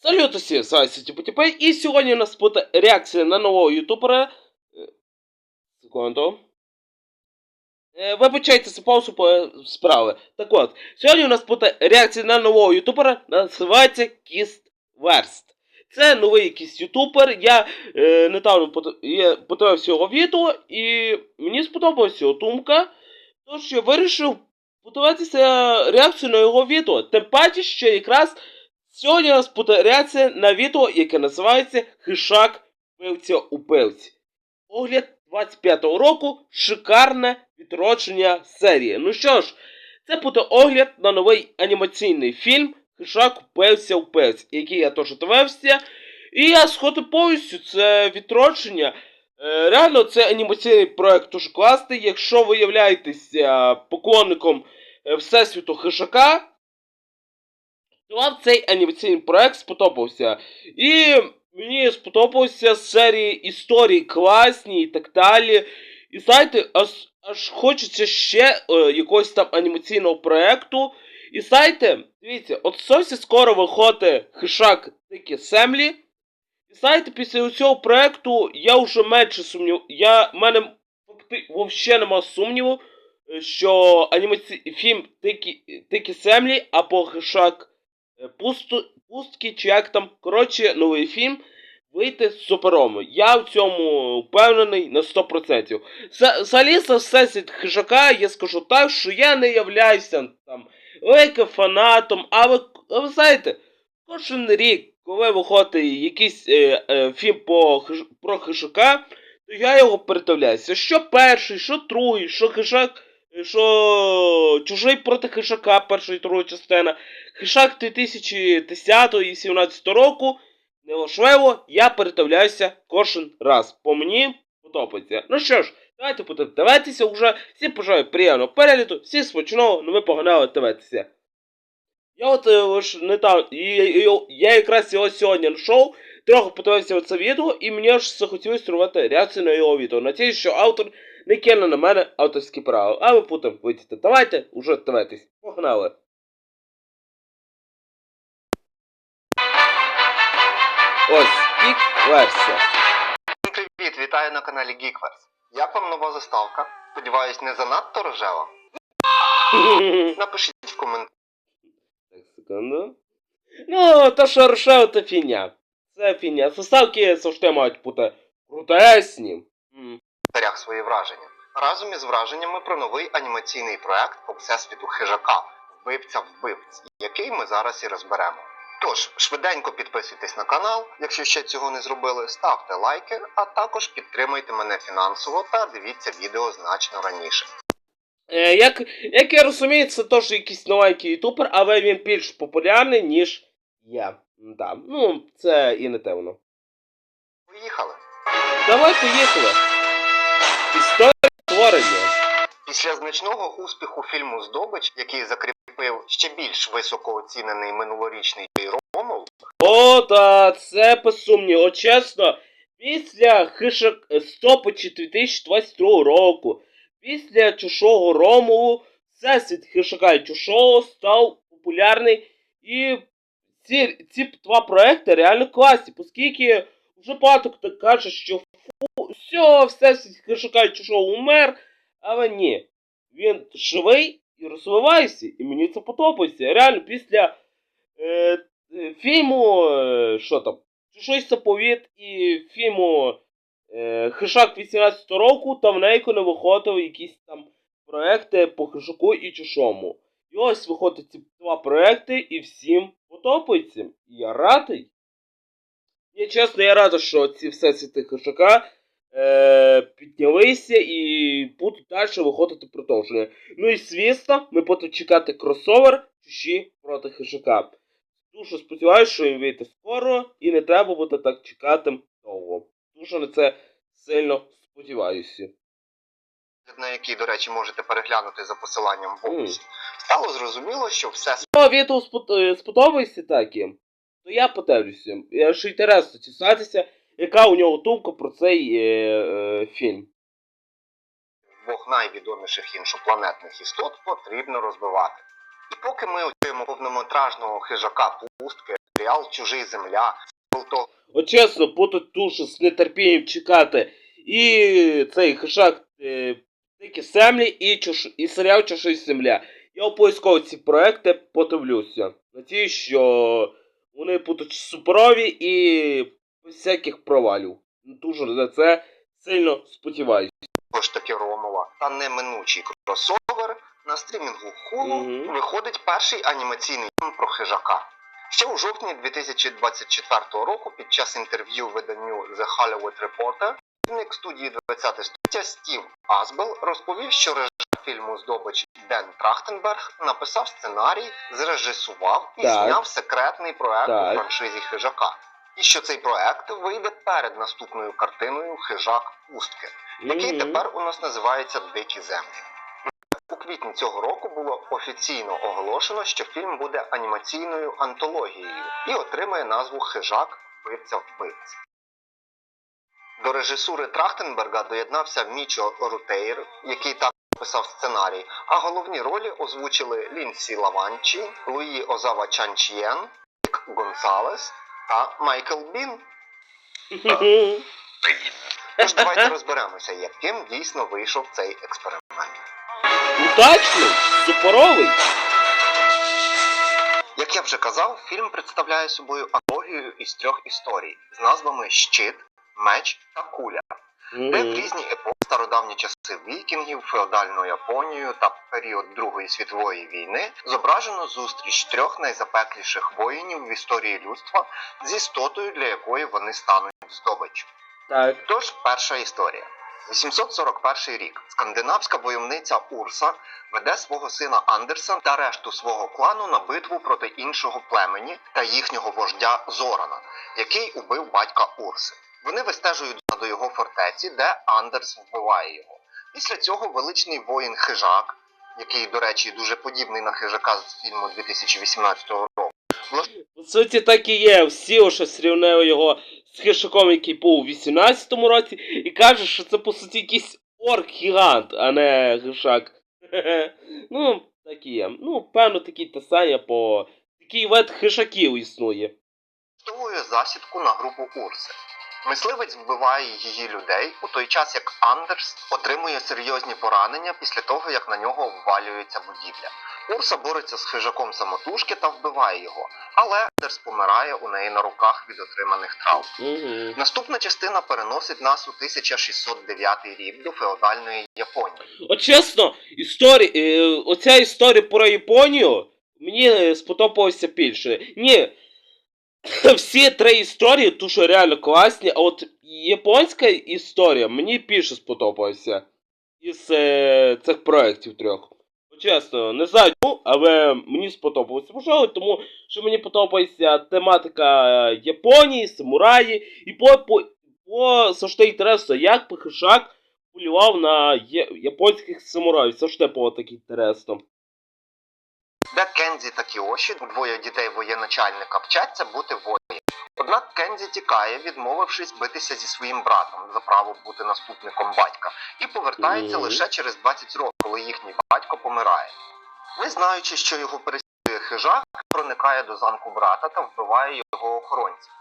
Салют усім, з вами Потіпей, і сьогодні у нас буде реакція на нового ютубера. Е, Секунду. Е, Вибачайте за паузу по справи. Так от, сьогодні у нас буде реакція на нового ютубера, називається Кіст Верст. Це новий якийсь ютубер. Я е, недавно подивився його відео, і мені сподобалася його думка. Тож я вирішив подивитися реакцію на його відео. Тим паче, що якраз Сьогодні у нас буде реакція на відео, яке називається Хишак пивця у пивці. Огляд 25-го року шикарне відродження серії. Ну що ж, це буде огляд на новий анімаційний фільм Хишак пивця у пивці, який я теж дивився. І я сходив повністю це відродження. Е, реально, це анімаційний проект дуже класний. Якщо ви являєтеся поклонником е, Всесвіту Хишака, вам цей анімаційний проект сподобався. І мені сподобався серії історії класні і так далі. І знаєте, аж, аж хочеться ще е, якогось там анімаційного проекту. І знаєте, дивіться, от зовсім скоро виходить хишак Дикі Семлі. І знаєте, після цього проекту я вже менше сумнів. Я мене взагалі нема сумніву, е, що анімаці... фільм Дикі, Семлі або хишак Пусту, пустки, чи як там, коротше, новий фільм вийти з супером. Я в цьому впевнений на 100%. За- Взагалі, за всесвіт хижака я скажу так, що я не являюся там великим фанатом, але а ви знаєте, кожен рік, коли виходить якийсь е, е, фільм по, про хижака, то я його передивляюся. Що перший, що другий, що хижак, е, що чужий проти хижака, перша і друга частина. Хишак 2010 і 2017 року, неважливо, я передивляюся кожен раз. По мені подобається. Ну що ж, давайте будемо дивитися вже. Всім бажаю приємного перегляду, всім смачного, ну ми погнали дивитися. Я от е, не там, я якраз його сьогодні знайшов, трохи подивився це відео, і мені аж захотілося зробити реакцію на його відео. Надіюсь, що автор не кине на мене авторські права. А ви потім вийдете. Давайте уже дивитись. Погнали. Ось, версія. Всім Привіт, вітаю на каналі Geekverse. Як вам нова заставка? Сподіваюсь, не занадто рожева? Напишіть в коментарях. Так, секунду. Ну, то що рушево, то фігня. Це фігня. Составки завжди мають бути крутесні. М. свої враження. Разом із враженнями про новий анімаційний проект по всесвіту хижака Вбивця вбивць, який ми зараз і розберемо. Тож, швиденько підписуйтесь на канал, якщо ще цього не зробили, ставте лайки, а також підтримуйте мене фінансово та дивіться відео значно раніше. Е, як, як я розумію, це теж якийсь новенький ютубер, але він більш популярний, ніж я. Да. Ну, це і не дивно. Поїхали! Давай поїхали. Історія створення. Після значного успіху фільму Здобич, який закріпив ще більш високо оцінений минулорічний Ромул, О, та це без сумніву. Чесно, після хишак Стопичі 2022 року, після чужого Ромову, всесвіт хишака і чужого став популярний. І ці, ці два проекти реально класні, оскільки вже багато хто каже, що фу, все, хишака і чужого умер, але ні. Він живий і розвивається, і мені це подобається. Реально, після. Е, е, фільму, е, що там, чужий заповіт і фільму е, Хишак 18 року давненько не виходили якісь там проекти по Хишаку і чужому. І ось виходять ці два проекти, і всім подобається. І я радий. Я чесно, я радий, що ці всесвіти Хишака е, піднялися і будуть далі виходити продовження. Ну і звісно, ми будемо чекати кросовер чужі проти Хишака. Дуже сподіваюся, що він вийде скоро і не треба буде так чекати довго. Дуже на це сильно сподіваюся. на який, до речі, можете переглянути за посиланням в описі, стало зрозуміло, що все Якщо відео е, сподобається таким, то я подивлюся. Я ж інтересно дізнатися, яка у нього думка про цей е, е, фільм. двох найвідоміших іншопланетних істот потрібно розбивати. І поки ми очуємо повнометражного хижака пустки серіал Чужий земля. От чесно, буду дуже з нетерпінням чекати. І цей хижак е, Дикі землі і, чуш... і серіал Чужа земля. Я обов'язково ці проекти подивлюся. Надіюсь, що вони будуть суперові і без всяких провалів. Дуже за це сильно сподіваюся. ж таки Ромова та неминучий кросовер на стрімінгу Hulu Мгм. виходить перший анімаційний фільм про хижака. Ще у жовтні 2024 року під час інтерв'ю виданню The Hollywood Reporter керівник студії 20 століття Стів Азбел розповів, що режисер фільму Здобич Ден Трахтенберг написав сценарій, зрежисував і Так. зняв секретний проект Так. у франшизі хижака. І що цей проект вийде перед наступною картиною Хижак Пустки який Мгм. тепер у нас називається Дикі землі. У квітні цього року було офіційно оголошено, що фільм буде анімаційною антологією і отримає назву Хижак вбивця вбивця. До режисури Трахтенберга доєднався Мічо Рутейр, який також писав сценарій, а головні ролі озвучили Лінсі Лаванчі, Луї Озава Чанчієн, Нік Гонсалес та Майкл Бін. Тож давайте розберемося, яким дійсно вийшов цей експеримент. Удачний, суперовий. Як я вже казав, фільм представляє собою аналогію із трьох історій з назвами Щит, Меч та Куля, де в різні епохи стародавні часи вікінгів, феодальну Японію та період Другої світової війни зображено зустріч трьох найзапекліших воїнів в історії людства з істотою, для якої вони стануть здобиччю. Так. Тож перша історія. 841 рік. Скандинавська войовниця Урса веде свого сина Андерса та решту свого клану на битву проти іншого племені та їхнього вождя Зорана, який убив батька Урси. Вони вистежують до його фортеці, де Андерс вбиває його. Після цього величний воїн Хижак, який, до речі, дуже подібний на хижака з фільму 2018 року, По суті, так і є. Всі вже срівняли його з хишаком, який був у 18-му році, і кажуть, що це по суті якийсь орк-гігант, а не хишак. ну, так і є. Ну, певно, такі тесання по такий вид хишаків існує. влаштовує засідку на групу Урси. Мисливець вбиває її людей у той час, як Андерс отримує серйозні поранення після того, як на нього обвалюється будівля. Урса бореться з хижаком самотужки та вбиває його, але Андерс помирає у неї на руках від отриманих травм. Наступна частина переносить нас у 1609 рік до феодальної Японії. От чесно, історія, е, оця історія про Японію мені е, сподобалася більше. Ні. Всі три історії дуже реально класні, а от японська історія мені більше сподобалася із е, цих проєктів трьох. Чесно, не знаю, але мені сподобалося. Можливо, тому що мені подобається тематика е, Японії, самураї, і по, по, по завжди інтересно, як Пихишак полював на японських самураїв. Завжди було таке інтересно. Де Кензі та Кіоші, двоє дітей воєначальника, вчаться бути воїнами. Однак Кензі тікає, відмовившись битися зі своїм братом за право бути наступником батька, і повертається Мгм. лише через 20 років, коли їхній батько помирає. Не знаючи, що його переслідує хижак, проникає до замку брата та вбиває його охоронців.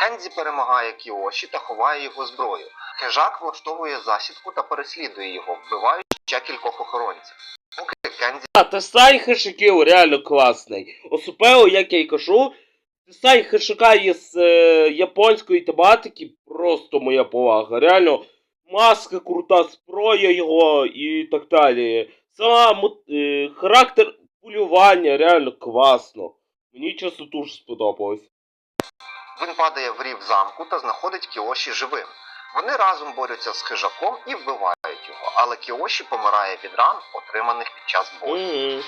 Кензі перемагає Кіоші та ховає його зброю. Хижак влаштовує засідку та переслідує його, вбиваючи ще кількох охоронців. Кензі А Тесай Хешиків реально класний. Особливо, як я й кажу, Тесай Хешика із е, японської тематики просто моя повага. Реально, маска крута, зброя його і так далі. Сама е, характер полювання реально класно. Мені чесно дуже сподобалось. Він падає в рів замку та знаходить Кіоші живим. Вони разом борються з хижаком і вбивають але Кіоші помирає від ран, отриманих під час бою. Мгм.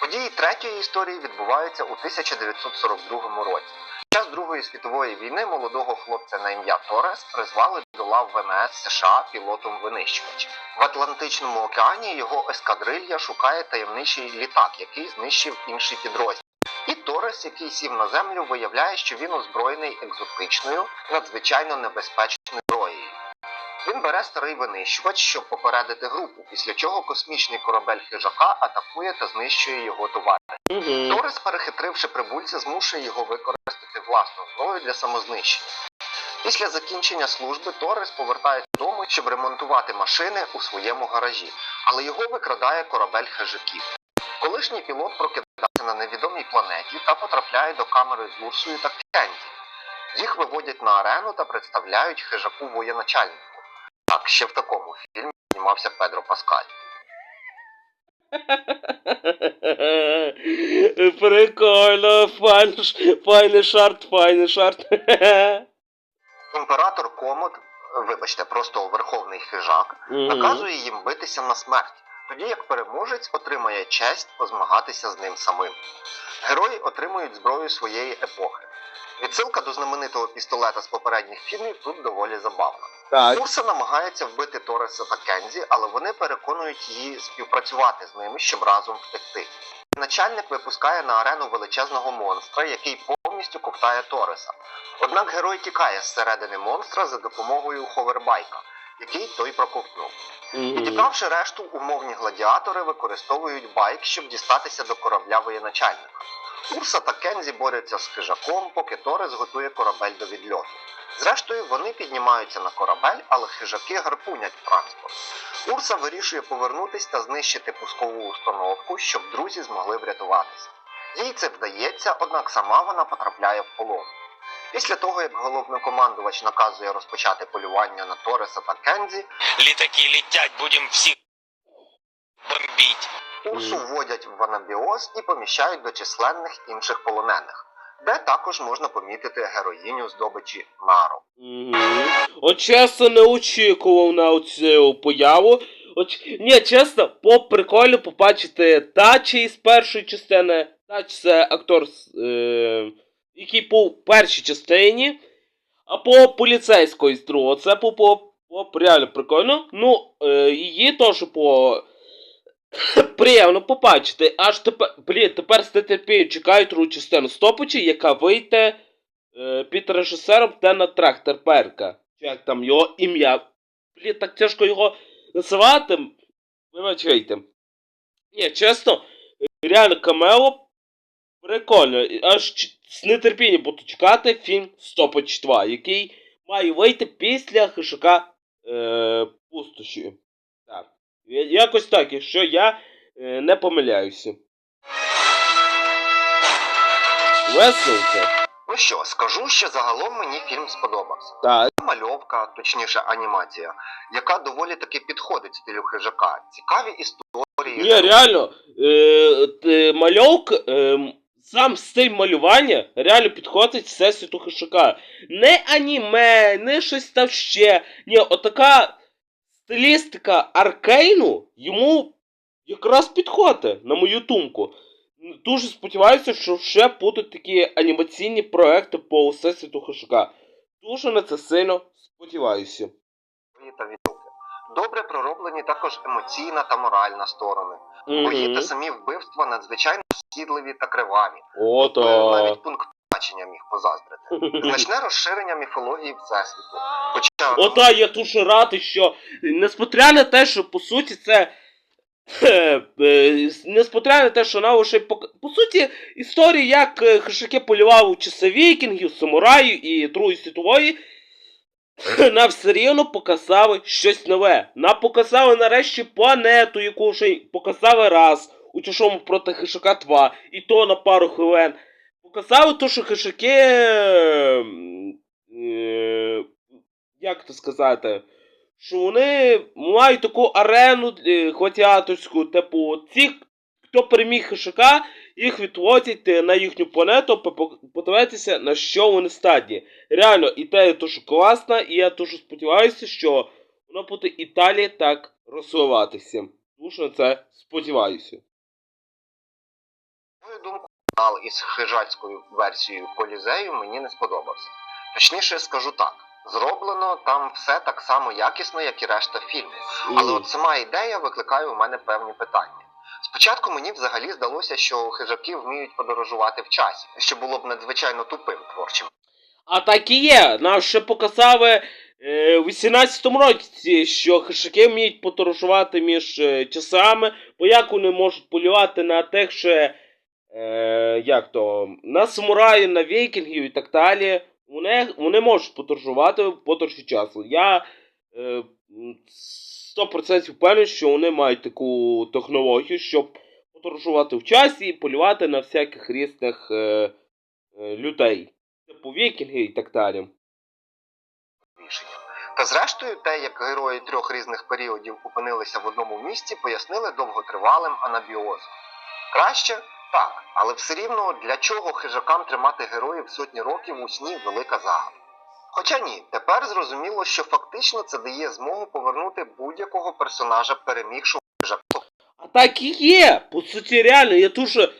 Події третьої історії відбуваються у 1942 році. Під час Другої світової війни молодого хлопця на ім'я Торес призвали до лав ВМС США пілотом винищувача. В Атлантичному океані його ескадрилья шукає таємничий літак, який знищив інший підрозділ. І Торес, який сів на землю, виявляє, що він озброєний екзотичною, надзвичайно небезпечною зброєю. Він бере старий винищувач, щоб попередити групу, після чого космічний корабель хижака атакує та знищує його товар. Мгм. Торес, перехитривши прибульця, змушує його використати власну зброю для самознищення. Після закінчення служби Торрес повертається додому, щоб ремонтувати машини у своєму гаражі, але його викрадає корабель хижаків. Колишній пілот прокидається на невідомій планеті та потрапляє до камери з Урсою та Кенді. Їх виводять на арену та представляють хижаку воєначальнику. Так, ще в такому фільмі знімався Педро Паскаль. Прикольно, файний, файний шарт, файний шарт. Імператор Комод, вибачте, просто верховний хижак, наказує їм битися на смерть, тоді як переможець отримає честь позмагатися з ним самим. Герої отримують зброю своєї епохи. Відсилка до знаменитого пістолета з попередніх фільмів тут доволі забавна. Так. Урса намагається вбити Тореса та Кензі, але вони переконують її співпрацювати з ними, щоб разом втекти. Начальник випускає на арену величезного монстра, який повністю ковтає Тореса. Однак герой тікає зсередини монстра за допомогою ховербайка, який той проковтнув. Мгм. Решту, умовні гладіатори використовують байк, щоб дістатися до корабля воєначальника. Урса та Кензі борються з хижаком, поки Торес готує корабель до відльоту. Зрештою, вони піднімаються на корабель, але хижаки гарпунять транспорт. Урса вирішує повернутись та знищити пускову установку, щоб друзі змогли врятуватися. Їй це вдається, однак сама вона потрапляє в полон. Після того, як головнокомандувач наказує розпочати полювання на Тореса та Кензі, Літаки летять, будем всіх бомбить. Вводять в анабіоз і поміщають до численних інших полонених, де також можна помітити героїню здобичі Нару. От чесно не очікував на цю появу. От, ні, чесно, по приколю побачити Тачі із першої частини. Тач це актор, е, який був першій частині. А по поліцейської з другого. Це по, по, по реально прикольно. Ну, е, її теж по. Приємно побачити. Аж тепер. Блін, тепер з нетерпінням чекаю другу частину Стопичі, яка вийде е, під режисером Тена Трахтерперка. Чи як там його ім'я. Блін, так тяжко його називати. Вибачайте. Ні, чесно, реально камео прикольно. Аж з нетерпінням буду чекати фільм Стопач 2, який має вийти після Хишака е, Пустоші. Якось так, якщо я е, не помиляюся. Весело це. Ну що, скажу, що загалом мені фільм сподобався. Так. Мальовка, точніше анімація, яка доволі таки підходить стилю хижака. Цікаві історії. Ні, реально, е, мальовка, е, сам стиль малювання реально підходить всесвіту Хишака. Не аніме, не щось там ще. Ні, отака стилістика аркейну йому якраз підходить, на мою думку. Дуже сподіваюся, що ще будуть такі анімаційні проекти по всесвіту Хишака. Дуже на це сильно сподіваюся. Добре пророблені також емоційна та моральна сторони. Бої та Мгм. самі вбивства надзвичайно східливі та криваві. Ото. Навіть пункт бачення міг позаздрити. Значне розширення міфології Всесвіту. Хоча Ота, я дуже радий, що несмотря на те, що по суті це. е, Несмотря на те, що нам лише пок... по суті історії, як е, хижаки полювали у часи вікінгів, самураїв і Другої світової, нам все рівно показали щось нове. Нам показали нарешті планету, яку вже показали раз у чужому проти хижака 2, і то на пару хвилин. Показали то, що хижаки. е, е, як то сказати, що вони мають таку арену е, гладіаторську, типу, ці, хто переміг хишака, їх відводять е, на їхню планету, подивитися, на що вони стадні. Реально, ідея дуже класна, і я дуже сподіваюся, що воно буде і далі так розвиватися. Дуже на це сподіваюся. Фінал із хижацькою версією Колізею мені не сподобався. Точніше скажу так: зроблено там все так само якісно, як і решта фільму. Але от сама ідея викликає у мене певні питання. Спочатку мені взагалі здалося, що хижаки вміють подорожувати в часі, що було б надзвичайно тупим творчим А так і є. Нам ще показали е, у 18-му році, що хишаки вміють подорожувати між е, часами, бо як вони можуть полювати на тих ще е, як то, на самураїв, на вікінгів і так далі. Вони, вони можуть подорожувати в подорожі часу. Я е, 100% впевнений, що вони мають таку технологію, щоб подорожувати в часі і полювати на всяких різних е, е, людей. Типу вікінги і так далі. Та зрештою, те, як герої трьох різних періодів опинилися в одному місці, пояснили довготривалим анабіозом. Краще так, але все рівно для чого хижакам тримати героїв сотні років у сні велика загадка. Хоча ні, тепер зрозуміло, що фактично це дає змогу повернути будь-якого персонажа, перемігшого хижака. А так і є. По суті, реально, я дуже.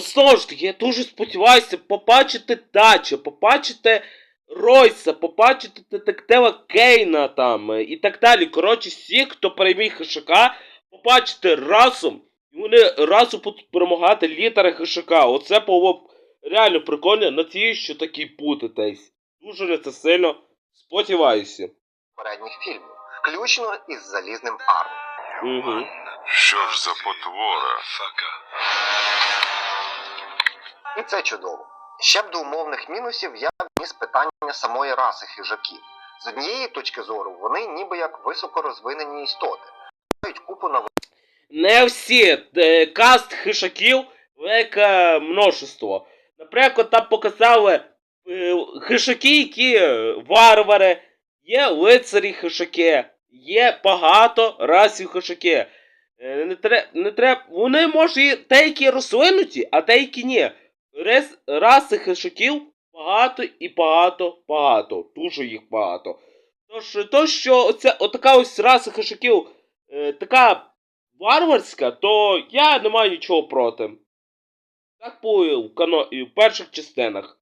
Знову ж таки, я дуже сподіваюся побачити Дача, побачити Ройса, побачити детектива Кейна там е, і так далі. Коротше, всіх, хто переміг Хишака, побачити разом. І вони разом будуть перемагати літери Хишака. Оце було б реально прикольно, надіюсь, що буде десь. Дуже на це сильно сподіваюся. попередніх фільмів, включно із залізним армом. Угу. Що ж за потвора? І це чудово. Ще б до умовних мінусів я вніс питання самої раси хижаків. З однієї точки зору, вони ніби як високорозвинені істоти, мають купу на Не всі е, каст хишаків велике множество. Наприклад, там показали е, хишаки, які е, варвари, є лицарі хишаки, є багато расів хишаки. Не треба, не треб... Вони може деякі розвинуті, а деякі ні. Рес... Раси хишаків багато і багато, багато. Дуже їх багато. Тож, то, що оця, отака ось раса хишаків е, така варварська, то я не маю нічого проти. Так було в, кано... і в перших частинах.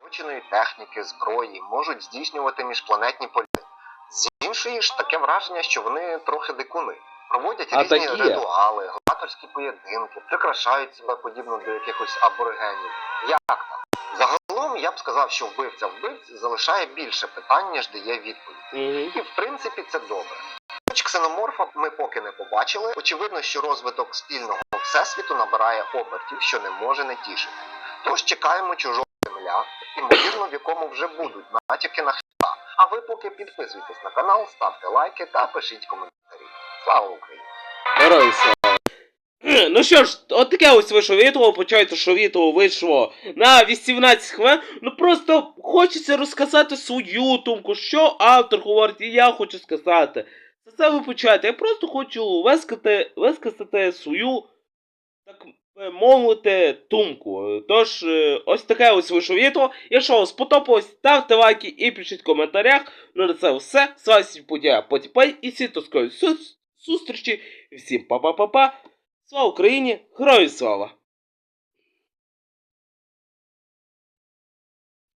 вивченої техніки, зброї, можуть здійснювати міжпланетні польоти. З іншої ж таке враження, що вони трохи дикуни. Проводять А різні такі ритуали, гладаторські поєдинки, прикрашають себе подібно до якихось аборигенів. Як так? Загалом я б сказав, що вбивця вбивць залишає більше питань, ніж дає відповідь. Угу. І в принципі це добре. Ксеноморфа ми поки не побачили, очевидно, що розвиток спільного всесвіту набирає обертів, що не може не тішити. Тож чекаємо чужого земля, ймовірно, в якому вже будуть натяки на хіба. А ви поки підписуйтесь на канал, ставте лайки та пишіть коментарі. Слава Україні! Герої слава. Ну що ж, от таке ось вийшло відео. Почайте, що відео вийшло на 18 хвилин. Ну просто хочеться розказати свою думку, що автор говорить, і я хочу сказати. За це ви почайте. Я просто хочу висказати, висказати свою, так мовити, думку. Тож, е, ось таке ось вийшло відео. Якщо вам сподобалось, ставте лайки і пишіть в коментарях. Ну на це все. З вами подія Потіпай і всі до скорої зустрічі. Всім па-па-па-па. Слава Україні! Героям слава!